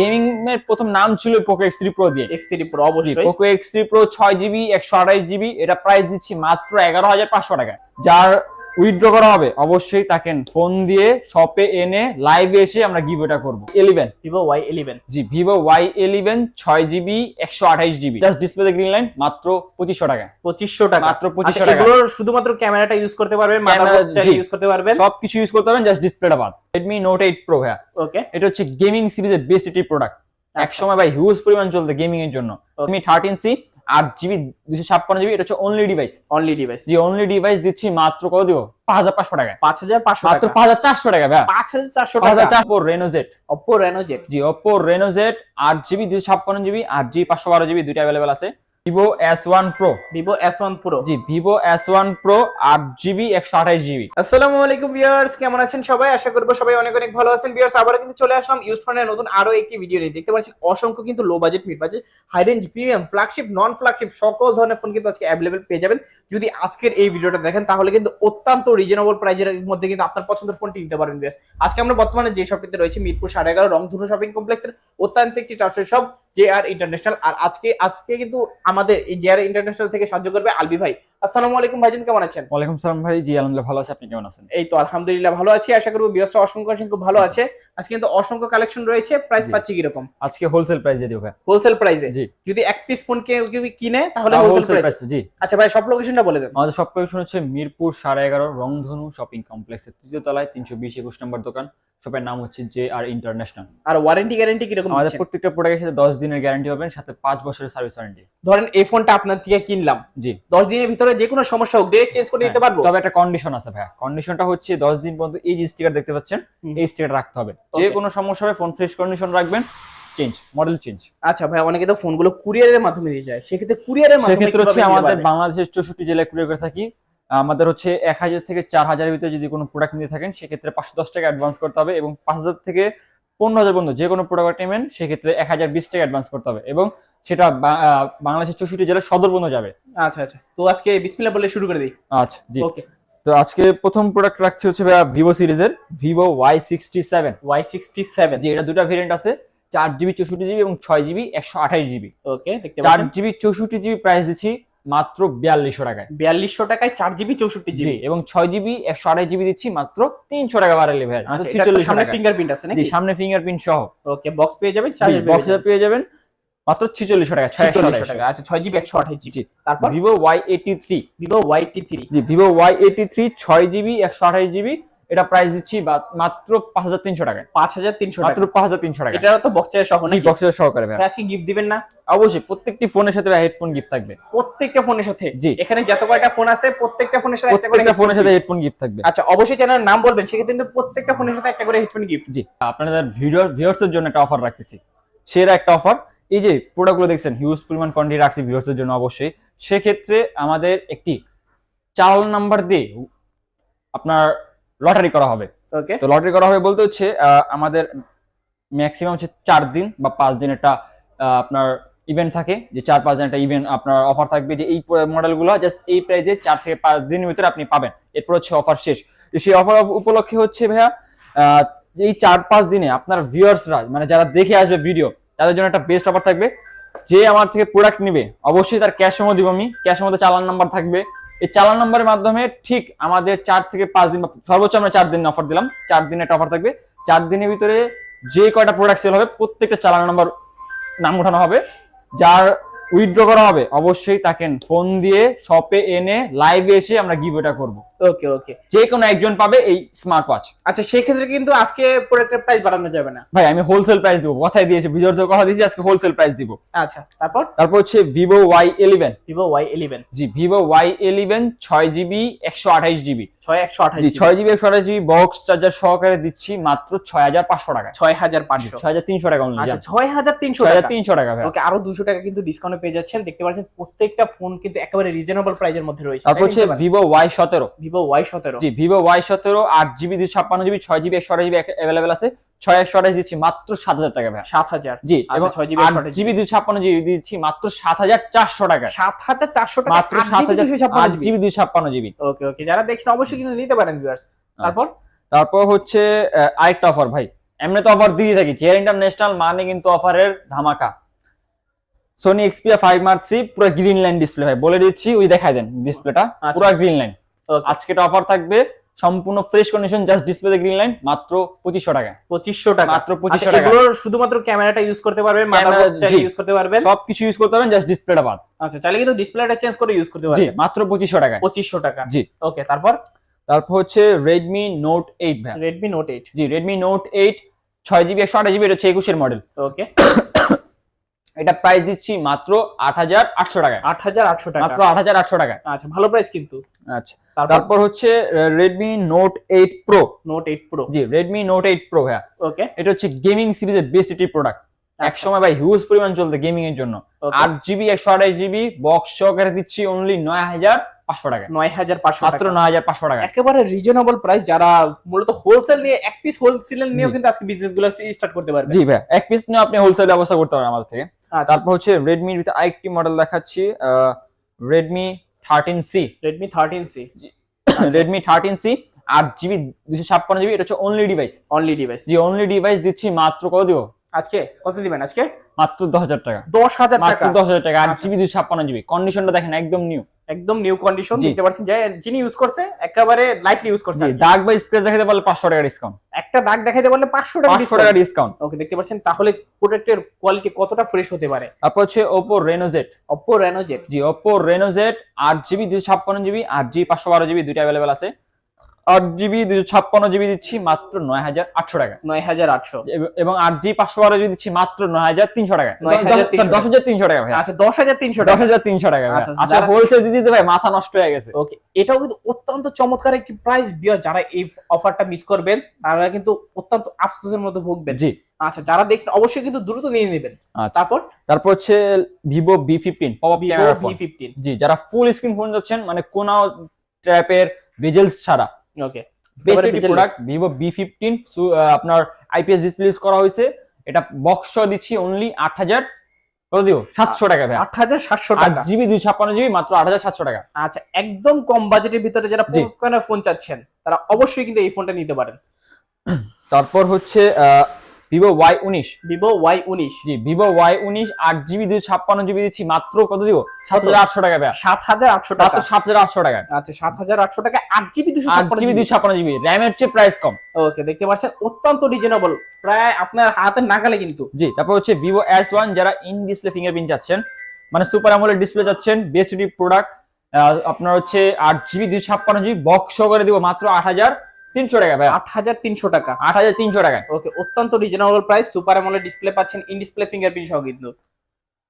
Gaming এর প্রথম নাম ছিল পোকো এক্স থ্রি প্রো দিয়ে। এক্স থ্রি প্রো অবশ্যই। পোকো এক্স থ্রি প্রো ছয় জিবি একশো আঠাশ জিবি এটা প্রাইস দিচ্ছি মাত্র এগারো হাজার পাঁচশো টাকা যার উইথড্র করা হবে অবশ্যই তাকে ফোন দিয়ে শপে এনে লাইভে এসে আমরা গিভ এটা করব। ইলেভেন ভিভো ওয়াই ইলেভেন জি ভিভো ওয়াই ইলেভেন ছয় জিবি একশো আঠাইশ GB just display green line মাত্র পঁচিশশো টাকা। পঁচিশশো টাকা। মাত্র 2500 আচ্ছা, টাকা। এগুলোর শুধুমাত্র ক্যামেরাটা ইউজ করতে পারবেন Camera, মাদারবোর্ড জি। ইউজ করতে পারবেন? সবকিছু ইউজ করতে পারবেন জাস্ট ডিসপ্লেটা বাদ। রেডমি নোট এইট প্রো হ্যাঁ ওকে এটা হচ্ছে গেমিং সিরিজের বেস্ট একটি প্রোডাক্ট আচ্ছা। এক সময় ভাই হিউজ পরিমাণ চলতে গেমিং এর জন্য থার্টিন সি আট জিবি দুশো ছাপ্পান্ন জিবি এটা হচ্ছে অনলি ডিভাইস অনলি ডিভাইস যে অনলি ডিভাইস দিচ্ছি মাত্র কত দিব? পাঁচ হাজার পাঁচশো টাকা। পাঁচ হাজার পাঁচশো মাত্র পাঁচ হাজার চারশো টাকা ভাই পাঁচ হাজার চারশো টাকা। চারশো Reno Z Oppo Reno Z জি ওপো রেনোজেট আট জিবি দুশো ছাপ্পান্ন জিবি আট জিবি পাঁচশো বারো জিবি দুইটা অ্যাভেলেবেল আছে। Vivo S one pro Vivo S one pro জি ভিভো এস ওয়ান প্রো আট জিবি একশো আঠাশ জিবি আসসালামু আলাইকুম ভিউয়ার্স কেমন আছেন সবাই? আশা করব সবাই অনেক অনেক ভালো আছেন। ভিউয়ার্স কিন্তু চলে আসলাম ইউজ ফোনের নতুন আরও একটি ভিডিও নিয়ে। দেখতে পাচ্ছেন অসংখ্য কিন্তু low budget mid budget high range premium flagship non flagship সকল ধরনের ফোন কিন্তু আজকে অ্যাভেলেবেল পেয়ে যাবেন। যদি আজকের এই ভিডিওটা দেখেন তাহলে কিন্তু অত্যন্ত রিজনেবল প্রাইজের মধ্যে কিন্তু আপনার পছন্দের ফোনটি নিতে পারবেন ভিউয়ার্স। আজকে আমরা বর্তমানে যে শপটিতে রয়েছে মিরপুর সাড়ে এগারো রংধনু শপিং কমপ্লেক্সের অত্যন্ত একটি trusted shop J R international আর আজকে আজকে কিন্তু আমাদের এই জে আর ইন্টারন্যাশনাল থেকে সাহায্য করবে আলবি ভাই আসসালামু আলাইকুম ভাইজান কেমন আছেন? ওয়ালাইকুম সালাম ভাই জি আলহামদুলিল্লাহ ভালো আছে আপনি কেমন আছেন? এই তো আলহামদুলিল্লাহ ভালো আছি আশা করব বিয়সটা অসংখ্য অসংখ্য ভালো আছে। আজকে কিন্তু অসংখ্য কালেকশন রয়েছে প্রাইস। পাচ্ছি কীরকম? আজকে হোলসেল প্রাইস দিয়ে দিব ভাই। হোলসেল প্রাইসে জি। যদি এক পিস ফোন কেউ কিনে তাহলে হোলসেল হোলসেল প্রাইস জি। আচ্ছা ভাই সব লোকেশনটা বলে দেন। আমাদের সব লোকেশন হচ্ছে মিরপুর সাড়ে এগারো রংধনু শপিং কমপ্লেক্সের তৃতীয় তলায় তিনশো বিশ একুশ নম্বর দোকান। শপের নাম হচ্ছে জে আর ইন্টারন্যাশনাল আর ওয়ারেন্টি গ্যারান্টি কীরকম আমাদের প্রত্যেকটা প্রোডাক্টের সাথে দশ দিনের গ্যারান্টি পাবেন সাথে পাঁচ বছরের সার্ভিস ওয়ারেন্টি ধরেন এই ফোনটা আপনার থেকে কিনলাম। জি। দশ দিনের ভিতরে যে কোনো সমস্যা হোক ডিরেক্ট চেঞ্জ করে দিতে হ্যাঁ, পারব? তবে একটা কন্ডিশন আছে ভাইয়া। কন্ডিশনটা হচ্ছে দশ দিন পর্যন্ত এই যে স্টিকার দেখতে পাচ্ছেন এই স্টিকার রাখতে হবে। যে কোনো সমস্যা হবে ফোন ফ্রেশ কন্ডিশন রাখবেন চেঞ্জ মডেল চেঞ্জ আচ্ছা ভাই অনেকে তো ফোনগুলো কুরিয়ারের মাধ্যমে দিয়ে যায়। সেক্ষেত্রে কুরিয়ারের মাধ্যমে সেক্ষেত্রে হচ্ছে আমাদের বাংলাদেশের চৌষট্টি জেলায় কুরিয়ার করে থাকি। আমাদের হচ্ছে এক হাজার থেকে চার হাজারের ভিতরে যদি কোনো প্রোডাক্ট নিয়ে থাকেন সেক্ষেত্রে পাঁচশো দশ টাকা অ্যাডভান্স করতে হবে এবং পাঁচ হাজার থেকে পনেরো হাজার পর্যন্ত যে কোনো প্রোডাক্ট নেবেন সেক্ষেত্রে এক হাজার বিশ টাকা অ্যাডভান্স করতে হবে। এবং সেটা বাংলাদেশের চৌষট্টি জেলার সদর পর্যন্ত যাবে। আচ্ছা আচ্ছা। তো আজকে বিসমিল্লাহ বলে শুরু করে দিই। আচ্ছা জি। ওকে তো আজকে প্রথম প্রোডাক্ট রাখছি হচ্ছে ভিভো সিরিজের Vivo Y sixty seven Y sixty seven যে এটা দুটো ভেরিয়েন্ট আছে চার জিবি চৌষট্টি জিবি এবং ছয় জিবি একশো আঠাশ জিবি ওকে দেখতে চার পাচ্ছেন। জিবি চৌষট্টি জিবি প্রাইস দিচ্ছি মাত্র বিয়াল্লিশশো টাকায়। বিয়াল্লিশশো টাকায় চার জিবি চৌষট্টি জি জিবি এবং ছয় জিবি একশো আঠাশ জিবি দিচ্ছি মাত্র তিনশো টাকা বাড়ালে ভাই আচ্ছা, ছিচল্লিশশো সামনে ফিঙ্গারপ্রিন্ট আছে নাকি? সামনে ফিঙ্গারপ্রিন্ট সহ। ওকে বক্স পেয়ে যাবেন বক্সে পেয়ে যাবেন। মাত্র ছিচল্লিশশো টাকা ছয় একশো 46 টাকা আচ্ছা ছয় জিবি একশো আঠাশ জিবি। তারপর? Vivo Y eighty three. Vivo Y T three. জি ভিভো ওয়াই এইটি থ্রি ছয় জিবি একশো আঠাশ জিবি। এটা প্রাইস দিচ্ছি মাত্র পাঁচ হাজার তিনশো টাকায়। পাঁচ হাজার তিনশো মাত্র টাকা পাঁচ হাজার তিনশো টাকা এটারও তো বক্স চার্জার সহ নাকি? বক্সের সহকারে ভাই আজকে গিফট দিবেন না? অবশ্যই প্রত্যেকটি ফোনের সাথে হেডফোন গিফট থাকবে। প্রত্যেকটা ফোনের সাথে? জি। এখানে যত কয়টা ফোন আছে প্রত্যেকটা ফোনের সাথে একটা করে ফোনের সাথে হেডফোন গিফট থাকবে। আচ্ছা অবশ্যই চ্যানেলের নাম বলবেন সেক্ষেত্রে কিন্তু প্রত্যেকটা ফোনের সাথে একটা করে হেডফোন গিফট জি। আপনাদের ভিডিও ভিউয়ার্স এর জন্য একটা অফার রাখতেছি। সেরা একটা অফার এই যে প্রোডাক্টগুলো দেখছেন হিউজ পরিমাণ কোয়ান্টিটি রাখছি ভিউয়ার্স এর জন্য অবশ্যই। সেক্ষেত্রে আমাদের একটি চাল নাম্বার দিয়ে আপনার লটারি করা হবে। ওকে তো লটারি করা হবে বলতে হচ্ছে আমাদের ম্যাক্সিমাম হচ্ছে চার দিন বা পাঁচ দিন একটা আপনার ইভেন্ট থাকে। যে চার পাঁচ দিন একটা ইভেন্ট আপনার অফার থাকবে যে এই মডেলগুলো জাস্ট এই প্রাইজে চার থেকে পাঁচ দিনের ভিতরে আপনি পাবেন। এরপর হচ্ছে অফার শেষ। তো সেই অফার উপলক্ষে হচ্ছে ভাইয়া এই চার পাঁচ দিনে আপনার ভিউয়ার্সরা মানে যারা দেখে আসবে ভিডিও তাদের জন্য একটা বেস্ট অফার থাকবে, যে আমার থেকে প্রোডাক্ট নিবে, অবশ্যই তার ক্যাশ দিব আমি। ক্যাশের মধ্যে চালান নাম্বার থাকবে। এই চালান নাম্বারের মাধ্যমে ঠিক আমাদের চার থেকে পাঁচ দিন সর্বোচ্চ আমরা চার দিন অফার দিলাম। চার দিনের একটা অফার থাকবে। চার দিনের ভিতরে যে কয়টা প্রোডাক্ট সেল হবে, প্রত্যেকটা চালান নাম্বার নাম উঠানো হবে। যার উইথড্র করা হবে, অবশ্যই তাকে ফোন দিয়ে শপে এনে লাইভে এসে আমরা গিভ এটা করব। ওকে ওকে যে কোনো একজন পাবে এই স্মার্ট ওয়াচ আচ্ছা সেই ক্ষেত্রে কিন্তু আজকে প্রোডাক্টের প্রাইস বাড়ানো যাবে না। ভাই আমি হোলসেল প্রাইস দিব। কথাই দিয়েছি ভিডিওর তো কথা দিয়েছি আজকে হোলসেল প্রাইস দিব। আচ্ছা তারপর? তারপর হচ্ছে Vivo Y eleven Vivo Y eleven জি ভিভো ওয়াই ইলেভেন ছয় জিবি একশো জিবি ছয় একশো আঠাশ ছয় জিবি একশো আঠাশ জিবি বক্স চার্জার সহকারে দিচ্ছি মাত্র ছয় হাজার পাঁচশো টাকা ছয় হাজার পাঁচশো। ছয় হাজার তিনশো টাকা আচ্ছা ছয় হাজার তিনশো হাজার টাকা তিনশো টাকা ওকে আরও দুশো টাকা কিন্তু ডিসকাউন্টে পেয়ে যাচ্ছেন। দেখতে পাচ্ছেন প্রত্যেকটা ফোন কিন্তু একেবারে রিজনেবল প্রাইসের মধ্যে রয়েছে। তারপর হচ্ছে ভিভো ওয়াই সতেরো। ভিভো ওয়াই সতেরো। জি ভিভো ওয়াই সতেরো আট জিবি দুশো ছাপ্পান্ন জিবি ছয় জিবি একশো আঠাশ জিবি অ্যাভেলেবেল আছে। ছয় একশো আঠাশ দিচ্ছি মাত্র সাত হাজার টাকা ভাই। সাত হাজার। জি আচ্ছা, এবং 6 GB আট জিবি দুশো ছাপ্পান্ন জিবি দিচ্ছি মাত্র সাত হাজার চারশো টাকা। সাত হাজার চারশো টাকা মাত্র সাত হাজার আট জিবি দুশো ছাপ্পান্ন জিবি ওকে ওকে যারা দেখছেন অবশ্যই কিন্তু নিতে পারেন ভিউয়ার্স তারপর? তারপর হচ্ছে আরেকটা অফার ভাই। এমনি তো অফার দিয়ে থাকি চেয়ার ইন্টারন্যাশনাল মানে কিন্তু অফারের ধামাকা। Sony Xperia five mark three পুরো গ্রিন লাইন ডিসপ্লে ভাই। বলে দিচ্ছি ওই দেখাই দেন ডিসপ্লেটা আচ্ছা। পুরো গ্রিন লাইন আজকে অফার থাকবে সম্পূর্ণ fresh condition just display green line মাত্র পঁচিশশো টাকা। পঁচিশশো টাকা। মাত্র পঁচিশশো আচ্ছা, টাকা। এগুলোর শুধুমাত্র ক্যামেরাটা ইউজ করতে পারবেন মাদারবোর্ড জি। ইউজ করতে পারবেন। সবকিছু ইউজ করতে পারবেন জাস্ট ডিসপ্লেটা বাদ। আচ্ছা চাইলে কিন্তু ডিসপ্লেটা চেঞ্জ করে ইউজ করতে পারবেন। জি মাত্র পঁচিশশো টাকায়। পঁচিশশো টাকা। জি। ওকে তারপর? তারপর হচ্ছে রেডমি নোট এইট ভাই। রেডমি নোট এইট জি রেডমি নোট এইট ছয় জিবি একশো আঠাশ জিবি এটা হচ্ছে একুশের মডেল ওকে এটা প্রাইস দিচ্ছি মাত্র আট হাজার আটশো টাকায়। আট হাজার আটশো টাকা। মাত্র আট হাজার আটশো টাকায়। আচ্ছা ভালো প্রাইস কিন্তু। আচ্ছা। তারপর হচ্ছে Redmi note eight pro note eight pro জি রেডমি নোট এইট প্রো ভাইয়া। ওকে এটা হচ্ছে গেমিং সিরিজের বেস্ট একটি প্রোডাক্ট এক সময় ভাই হিউজ পরিমাণ চলতে গেমিং এর জন্য। আট জিবি একশো আঠাশ জিবি বক্স সহকারে দিচ্ছি অনলি নয় হাজার পাঁচশো টাকা নয় হাজার পাঁচশো মাত্র নয় হাজার পাঁচশো টাকা একেবারে রিজনেবল প্রাইস যারা মূলত হোলসেল নিয়ে এক পিস হোলসেল নিয়েও জি। কিন্তু আজকে বিজনেসগুলো স্টার্ট করতে পারবে। জি ভাই এক পিস নিয়ে আপনি হোলসেল ব্যবস্থা করতে পারেন আমাদের থেকে। আচ্ছা। তারপর হচ্ছে রেডমির ভিতরে আরেকটি মডেল দেখাচ্ছি Redmi thirteen C Redmi thirteen C Redmi thirteen C আট জিবি দুশো ছাপ্পান্ন জিবি এটা হচ্ছে অনলি ডিভাইস অনলি ডিভাইস জি অনলি ডিভাইস দিচ্ছি মাত্র কত দিব? আজকে কত দিবেন আজকে? মাত্র দশ হাজার টাকা। দশ হাজার মাত্র টাকা। দশ হাজার টাকা। আট আচ্ছা। জিবি দুশো ছাপ্পান্ন জিবি। কন্ডিশনটা দেখেন একদম নিউ একদম নিউ কন্ডিশন দেখতে পাচ্ছেন যে যিনি ইউজ করছে একেবারে লাইটলি ইউজ করছে। দাগ বা স্ক্র্যাচ দেখাতে পারলে পাঁচশো টাকা ডিসকাউন্ট একটা দাগ দেখাইতে পারলে পাঁচশো টাকা পাঁচশো টাকা ডিসকাউন্ট ওকে দেখতে পাচ্ছেন তাহলে প্রোডাক্টের কোয়ালিটি কতটা ফ্রেশ হতে পারে? তারপর হচ্ছে Reno Z Oppo Reno Z জি ওপো রেনোজেট আট জিবি দুশো ছাপ্পান্ন জিবি দুটো अवेलेबल পাঁচশো বারো জিবি দুইটা অ্যাভেলেবেল আছে। আট জিবি দুশো ছাপ্পান্ন জিবি দিচ্ছি মাত্র নয় হাজার আটশো টাকা। নয় হাজার আটশো। এবং আট জিবি পাঁচশো বারো জিবি দিচ্ছি মাত্র নয় হাজার তিনশো টাকা। 9,300 দশ হাজার তিনশো টাকা ভাই। আচ্ছা দশ হাজার তিনশো দশ হাজার তিনশো টাকা আচ্ছা, আচ্ছা হোলসেল দিতে ভাই মাথা নষ্ট হয়ে গেছে। ওকে এটাও কিন্তু অত্যন্ত চমৎকার একটি প্রাইস বিয়ার যারা এই অফারটা মিস করবেন তারা কিন্তু অত্যন্ত আফসোসের মধ্যে ভুগবেন। জি। আচ্ছা যারা দেখছেন অবশ্যই কিন্তু দ্রুত নিয়ে নেবেন। আচ্ছা। তারপর? তারপর হচ্ছে Vivo B fifteen Vivo phone fifteen জি যারা ফুল স্ক্রিন ফোন যাচ্ছেন মানে কোনো ট্র্যাপের ভিজেলস ছাড়া। ওকে বেস্ট একটি প্রোডাক্ট ভিভো বি ফিফটিন আপনার আইপিএস ডিসপ্লে করা হয়েছে। এটা বক্স দিচ্ছি অনলি আট হাজার। কত দিব? সাতশো টাকা ভাই আট হাজার সাতশো টাকা। জিবি দুই ছাপ্পান্ন জিবি মাত্র আট হাজার সাতশো টাকা। আচ্ছা একদম কম বাজেটের ভিতরে যারা ফোন চাচ্ছেন তারা অবশ্যই কিন্তু এই ফোনটা নিতে পারেন। তারপর হচ্ছে ভিভো ওয়াই উনিশ। ভিভো ওয়াই উনিশ। জি ভিভো ওয়াই উনিশ আট জিবি দুই ছাপ্পান্ন জিবি দিচ্ছি। মাত্র কত দিব? সাত হাজার আটশো টাকা ভাই সাত হাজার আটশো টাকা। সাত হাজার আটশো টাকা। আচ্ছা সাত হাজার আটশো টাকা আট জিবি দুশো আট জিবি দুই ছাপ্পান্ন জিবি র্যামের চেয়ে প্রাইস কম। ওকে দেখতে পাচ্ছেন অত্যন্ত রিজনেবল প্রায় আপনার হাতের নাগালে কিন্তু। জি তারপর হচ্ছে ভিভো এস ওয়ান যারা ইন ডিসপ্লে ফিঙ্গারপ্রিন্ট চাচ্ছেন মানে সুপার আমলের ডিসপ্লে চাচ্ছেন বেস্ট প্রোডাক্ট আপনার হচ্ছে আট জিবি দুই ছাপ্পান্ন জিবি বক্স করে দিব মাত্র আট হাজার। তিনশো টাকা ভাই আট হাজার তিনশো টাকা। আট হাজার তিনশো টাকায়। ওকে অত্যন্ত reasonable price super AMOLED display পাচ্ছেন ইন ডিসপ্লে ফিঙ্গারপ্রিন্ট সহ কিন্তু।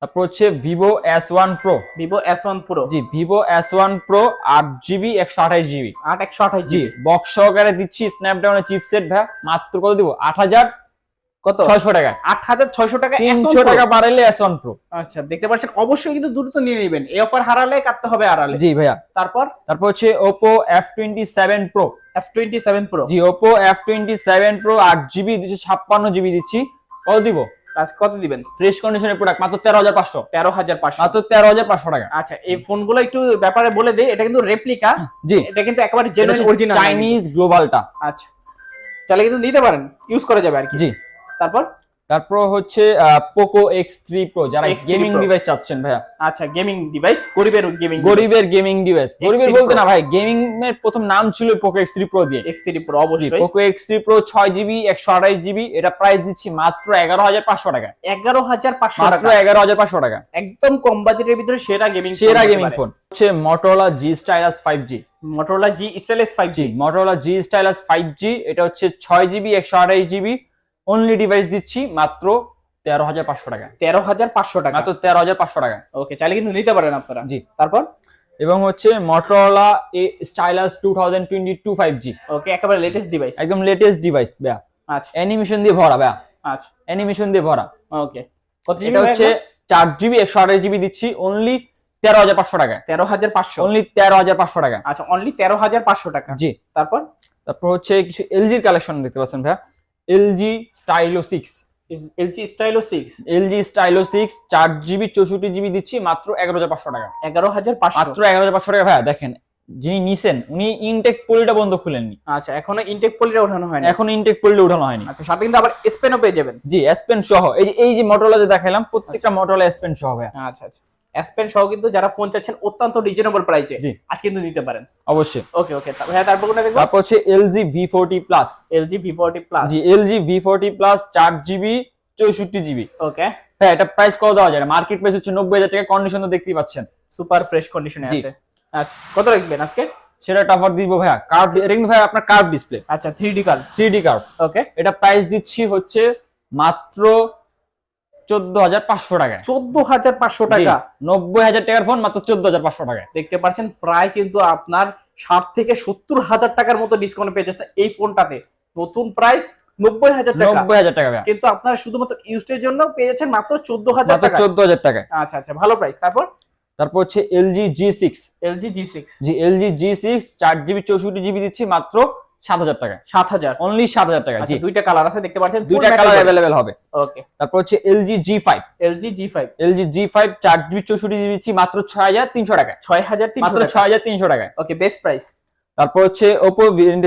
তারপর হচ্ছে Vivo S one pro Vivo S one pro জি ভিভো এস ওয়ান প্রো আট জিবি একশো আঠাশ জিবি। আট একশো আঠাশ জিবি। বক্স সহকারে দিচ্ছি স্ন্যাপড্রাগনের চিপসেট ভাই মাত্র কত দিব? আট হাজার কত? ছয়শো টাকায় আট হাজার ছয়শো টাকা S1 তিনশো Pro। টাকা বাড়াইলে এস ওয়ান প্রো আচ্ছা দেখতে পাচ্ছেন অবশ্যই কিন্তু দ্রুত নিয়ে নেবেন। এই অফার হারালে কাটতে হবে আড়ালে। জি ভাইয়া। তারপর? তারপর হচ্ছে pro F twenty seven pro জি আট জিবি দুশো ছাপ্পান্ন জিবি দিচ্ছি। কত দিব? কত দিবেন? ফ্রেশ কন্ডিশনের প্রোডাক্ট মাত্র তেরো হাজার পাঁচশো। তেরো হাজার পাঁচশো। মাত্র তেরো হাজার পাঁচশো টাকা। আচ্ছা এই ফোনগুলো একটু ব্যাপারে বলে দিই এটা কিন্তু রেপ্লিকা জি। এটা কিন্তু একেবারে জেনুইন অরিজিনাল চাইনিজ গ্লোবালটা আচ্ছা তাহলে কিন্তু নিতে পারেন ইউজ করা যাবে আর কি। জি। তারপর? তারপর হচ্ছে পোকো এক্স থ্রি প্রো যারা গেমিং ডিভাইস চাচ্ছেন ভাইয়া। আচ্ছা গেমিং ডিভাইস গরিবের গেমিং গরিবের গেমিং ডিভাইস গরিবের বলতে না ভাই গেমিং এর প্রথম নাম ছিল পোকো এক্স থ্রি প্রো দিয়ে। এক্স থ্রি প্রো অবশ্যই। পোকো এক্স থ্রি প্রো ছয় জিবি একশো আঠাশ জিবি এটা প্রাইস দিচ্ছি মাত্র এগারো হাজার পাঁচশো টাকা। এগারো হাজার পাঁচশো মাত্র এগারো হাজার পাঁচশো টাকা। একদম কম বাজেটের ভিতরে সেরা গেমিং সেরা গেমিং ফোন হচ্ছে Motorola G stylus five G Motorola G stylus five G জি Motorola G stylus five G এটা হচ্ছে ছয় জিবি একশো আঠাশ জিবি অনলি ডিভাইস দিচ্ছি মাত্র তেরো হাজার পাঁচশো টাকা। তেরো হাজার পাঁচশো টাকা? মাত্র তেরো হাজার পাঁচশো টাকা। ওকে চাইলে কিন্তু নিতে পারেন আপনারা। জি। তারপর? এবং হচ্ছে Motorola A stylus two thousand twenty two five G okay একেবারে লেটেস্ট ডিভাইস একদম লেটেস্ট ডিভাইস ব্যা। আচ্ছা। অ্যানিমেশন দিয়ে ভরা ব্যা। আচ্ছা। অ্যানিমেশন দিয়ে ভরা। ওকে কত জিবি এটা হচ্ছে চার জিবি একশো আঠাশ জিবি দিচ্ছি অনলি তেরো হাজার পাঁচশো টাকা। তেরো হাজার পাঁচশো। অনলি তেরো হাজার পাঁচশো টাকা। আচ্ছা অনলি তেরো হাজার পাঁচশো টাকা। জি। তারপর? তারপর হচ্ছে কিছু এলজির কালেকশন দেখতে পাচ্ছেন ভাইয়া। LG stylo six. LG stylo six LG stylo six চার জিবি চৌষট্টি জিবি দিচ্ছি মাত্র এগারো হাজার পাঁচশো টাকা। এগারো হাজার মাত্র এগারো হাজার পাঁচশো টাকা। ভাইয়া দেখেন যিনি নিছেন উনি ইনটেক পলিটা বন্ধ খুলেননি। আচ্ছা এখনও ইনটেক পলিটা ওঠানো হয়নি? এখন ইনটেক পলিটা উঠানো হয়নি। আচ্ছা সাথে কিন্তু আবার স্পেনও পেয়ে যাবেন। জি এসপেন সহ। এই যে এই যে মোটরলা যে দেখালাম প্রত্যেকটা মোটরলা এসপেন সহ ভাইয়া। আচ্ছা আচ্ছা। স্পেন সহ কিন্তু যারা ফোন চাচ্ছেন অত্যন্ত রিজনেবল প্রাইসে। আজ কিন্তু নিতে পারেন। অবশ্যই। ওকে ওকে হ্যাঁ তারপর কোনটা দেখব? তারপর হচ্ছে forty plus LG V forty plus জি এলজি ভি ফোরটি প্লাস চার জিবি চৌষট্টি জিবি ওকে হ্যাঁ এটা প্রাইস কত দেওয়া যায়? মার্কেট প্রাইস হচ্ছে নব্বই হাজার টাকা কন্ডিশন তো দেখতেই পাচ্ছেন। সুপার ফ্রেশ কন্ডিশনে আছে। আচ্ছা কত রাখবেন আজকে? সেটা টাফার দিব ভাইয়া। কার্ভ এটা কিন্তু ভাইয়া আপনার কার্ভ ডিসপ্লে আচ্ছা three D curved three D curve okay এটা প্রাইস দিচ্ছি হচ্ছে মাত্র চোদ্দ হাজার পাঁচশো টাকায় চোদ্দ হাজার পাঁচশো টাকা? নব্বই হাজার টাকার ফোন মাত্র চোদ্দ হাজার পাঁচশো টাকায়। দেখতে পাচ্ছেন প্রায় কিন্তু আপনার ষাট থেকে সত্তর হাজার টাকার মতো ডিসকাউন্ট পেয়ে যাচ্ছে এই ফোনটাতে নতুন প্রাইস নব্বই হাজার টাকা। নব্বই হাজার টাকা কিন্তু আপনারা শুধুমাত্র ইউজের জন্য পেয়ে যাচ্ছেন মাত্র চোদ্দ হাজার টাকা চোদ্দ হাজার টাকায়। আচ্ছা আচ্ছা ভালো প্রাইস তারপর? তারপর হচ্ছে LG G six LG G six জি এলজি জি সিক্স চার জিবি চৌষট্টি জিবি দিচ্ছি মাত্র সাত হাজার টাকায় সাত হাজার। অনলি সাত হাজার টাকা জি। আচ্ছা দুইটা কালার আছে দেখতে পাচ্ছেন? দুইটা কালার অ্যাভেলেবেল হবে। ওকে তারপর হচ্ছে LG G five LG G five LG G five চার জিবি চৌষট্টি দিচ্ছি মাত্র ছয় হাজার তিনশো টাকায়। ছয় হাজার মাত্র ছয় হাজার তিনশো টাকায়। ওকে বেস্ট প্রাইস তারপর হচ্ছে ওপো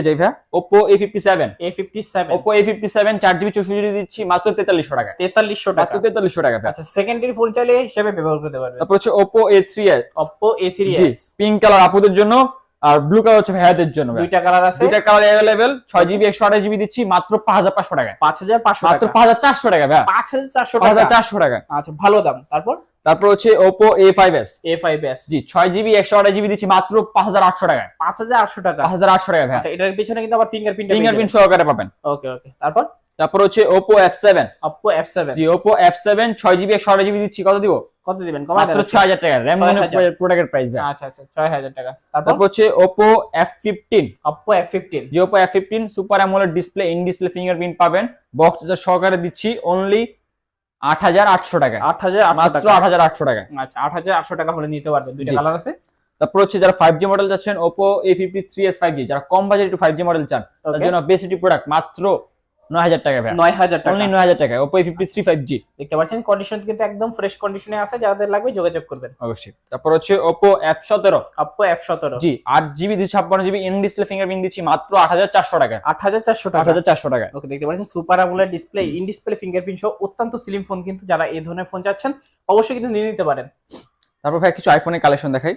যাই ভাইয়া Oppo A fifty seven A fifty seven Oppo A fifty seven চার জিবি চৌষট্টি দিচ্ছি মাত্র তেতাল্লিশশো টাকায়। তেতাল্লিশশো মাত্র টাকা তেতাল্লিশশো টাকা আচ্ছা সেকেন্ডারি ফোন চাইলে হিসেবে ব্যবহার করতে পারবেন। তারপর হচ্ছে Oppo A three S Oppo A three S pink colour আপুদের জন্য আর ব্লু কালার হচ্ছে ভাইয়াদের জন্য দুইটা কালার আছে। দুইটা কালার অ্যাভেলেবেল ছয় জিবি একশো আঠাশ জিবি দিচ্ছি মাত্র পাঁচ হাজার পাঁচশো টাকায়। পাঁচ হাজার পাঁচশো মাত্র টাকা। পাঁচ হাজার চারশো টাকা পাঁচ হাজার টাকা। চারশো টাকা আচ্ছা ভালো দাম। তারপর? তারপর হচ্ছে এ ফাইভ এস জি ছয় জিবি একশো আঠাশ জিবি দিচ্ছি মাত্র পাঁচ হাজার আটশো টাকায়। পাঁচ হাজার আটশো টাকা। পাঁচ হাজার আটশো টাকা ভাই আচ্ছা এটার পিছনে কিন্তু আবার ফিঙ্গারপ্রিন্ট ফিঙ্গারপ্রিন্ট সহকারে পাবেন। ওকে ওকে। তারপর? তারপর হচ্ছে সেভেন অপো এফ সেভেন জি ওপো এফ সেভেন ছয় জিবি একশো আঠাশ জিবি দিচ্ছি কত দিব? কত দিবেন? মাত্র ছয় হাজার টাকা। র্যাম 6,000 প্রোডাক্টের প্রাইস ভাই। আচ্ছা আচ্ছা ছয় হাজার টাকা। তারপর? হচ্ছে ফিফটিন অপো এফ ফিফটিন যে Oppo F fifteen super AMOLED display in display fingerprint পাবেন। বক্স যা সহকারে দিচ্ছি অনলি আট হাজার আটশো টাকা আট হাজার আটশো মাত্র টাকা। আট হাজার আটশো টাকা আচ্ছা আট হাজার আটশো টাকা হলে নিতে পারবেন। দুইটা। কালার আছে? তারপর হচ্ছে যারা ফাইভ জি মডেল চাচ্ছেন এস ফাইভ জি যারা কম বাজেট একটু ফাইভ জি মডেল চান তার জন্য বেসিটি প্রোডাক্ট মাত্র নয় হাজার টাকা ভাই। টাকা। অনলি টাকা দেখতে পাচ্ছেন কন্ডিশন কিন্তু একদম ফ্রেশ কন্ডিশনে আছে যাদের লাগবে যোগাযোগ করবেন। অবশ্যই। তারপর হচ্ছে জি আট জিবি দুই ছাপ্পান্ন জিবি ইন ডিসপ্লে ফিঙ্গারপ্রিন্ট দিচ্ছি মাত্র আট হাজার চারশো টাকা। আট হাজার চারশো আট টাকা। ওকে দেখতে পাচ্ছেন super AMOLED display in display fingerprint সহ অত্যন্ত স্লিম ফোন কিন্তু যারা এই ধরনের ফোন চাচ্ছেন অবশ্যই কিন্তু নিয়ে নিতে পারেন। তারপর ভাই কিছু আইফোনের কালেকশন দেখাই।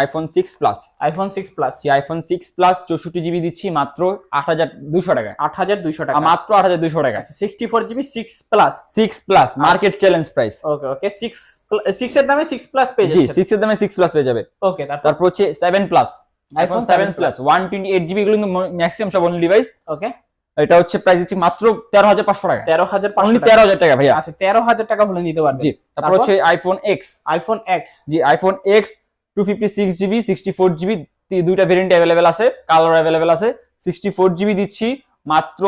IPhone six plus iPhone six plus iPhone six plus চৌষট্টি জিবি দিচ্ছি মাত্র আট হাজার দুশো টাকা আট হাজার দুইশো টাকা। মাত্র আট হাজার দুশো টাকা sixty four GB six plus six plus market challenge price okay okay six six এর দামে সিক্স প্লাস পেয়ে যাচ্ছেন। সিক্স এর দামে সিক্স প্লাস পেয়ে যাবে। ওকে তারপর? হচ্ছে seven plus iPhone seven 7 plus. One twenty eight GB এগুলো ম্যাক্সিমাম সব অনলি ডিভাইস ওকে এটা হচ্ছে প্রাইস দিচ্ছি মাত্র তেরো হাজার পাঁচশো টাকা। তেরো হাজার পাঁচশো তেরো হাজার টাকা ভাইয়া। আচ্ছা তেরো হাজার টাকা হলে নিতে পারবে। জি তারপর? হচ্ছে আইফোন এক্স আইফোন এক্স জি iPhone X two fifty six GB sixty four GB দুইটা ভেরিয়েন্ট অ্যাভেলেবেল আছে কালার অ্যাভেলেবেল আছে। সিক্সটি ফোর জিবি দিচ্ছি মাত্র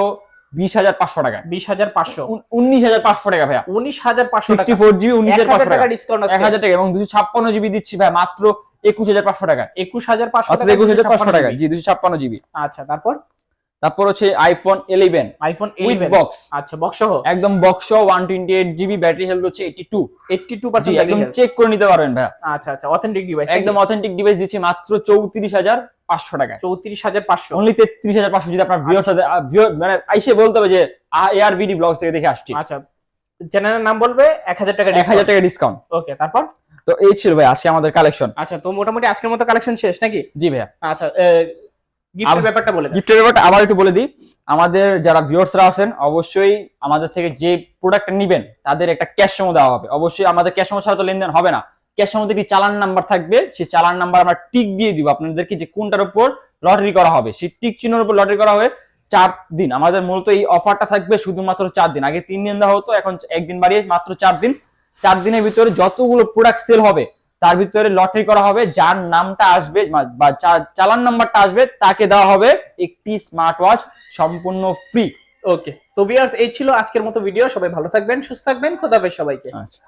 বিশ হাজার পাঁচশো টাকা বিশ হাজার পাঁচশো। উন- উনিশ হাজার পাঁচশো টাকা ভাইয়া। উনিশ হাজার পাঁচশো টাকা। সিক্সটি ফোর জিবি উনিশ হাজার পাঁচশো টাকা ডিসকাউন্ট এক আছে। হাজার টাকা এবং দুশো ছাপ্পান্ন জিবি দিচ্ছি ভাই মাত্র একুশ হাজার পাঁচশো টাকা একুশ হাজার পাঁচশো একুশ হাজার পাঁচশো টাকা। জি দুশো ছাপ্পান্ন জিবি আচ্ছা তারপর? তারপর হচ্ছে iPhone eleven iPhone with box আচ্ছা বক্স সহ? একদম বক্স সহ one twenty eight GB battery health হচ্ছে eighty two eighty two percent একদম চেক করে নিতে পারবেন ভাই আচ্ছা আচ্ছা অথেন্টিক ডিভাইস একদম অথেন্টিক ডিভাইস দিচ্ছি মাত্র চৌত্রিশ হাজার পাঁচশো টাকা চৌত্রিশ হাজার পাঁচশো। অনলি তেত্রিশ হাজার পাঁচশো যদি আপনার ভিউর সাথে আহ, মানে আইসে বলতে হবে যে এআর বিডি ব্লগস থেকে দেখে আসছি। আচ্ছা চ্যানেলের নাম বলবে এক হাজার টাকা এক হাজার টাকা ডিসকাউন্ট ওকে তারপর? তো এই ছিল ভাই আজকে আমাদের কালেকশন আচ্ছা তো মোটামুটি আজকের মতো কালেকশন শেষ নাকি? জি ভাইয়া। আচ্ছা গিফটের ব্যাপারটা বলে গিফটের ব্যাপারটা আবার একটু বলে দিই। আমাদের যারা ভিউয়ার্সরা আছেন অবশ্যই আমাদের থেকে যে প্রোডাক্টটা নেবেন তাদের একটা ক্যাশ সময় দেওয়া হবে। অবশ্যই আমাদের ক্যাশ সময় ছাড়া তো লেনদেন হবে না। ক্যাশ মধ্যে একটি চালান নাম্বার থাকবে? সেই চালান নাম্বার আমরা টিক দিয়ে দিব আপনাদেরকে যে কোনটার উপর লটারি করা হবে। সেই টিক চিহ্নের উপর লটারি করা হবে চার দিন। আমাদের মূলত এই অফারটা থাকবে শুধুমাত্র চার দিন। আগে তিন দিন দেওয়া হতো এখন একদিন বাড়িয়ে মাত্র চার দিন। চার দিনের ভিতরে যতগুলো প্রোডাক্ট সেল হবে তার ভিতরে লটারি করা হবে যার নামটা আসবে বা- চালান নাম্বারটা আসবে তাকে দেওয়া হবে একটি স্মার্ট ওয়াচ সম্পূর্ণ ফ্রি ওকে তো ভিউয়ার্স এই ছিল আজকের মতো ভিডিও সবাই ভালো থাকবেন সুস্থ থাকবেন। খোদাফেজ সবাইকে। আচ্ছা।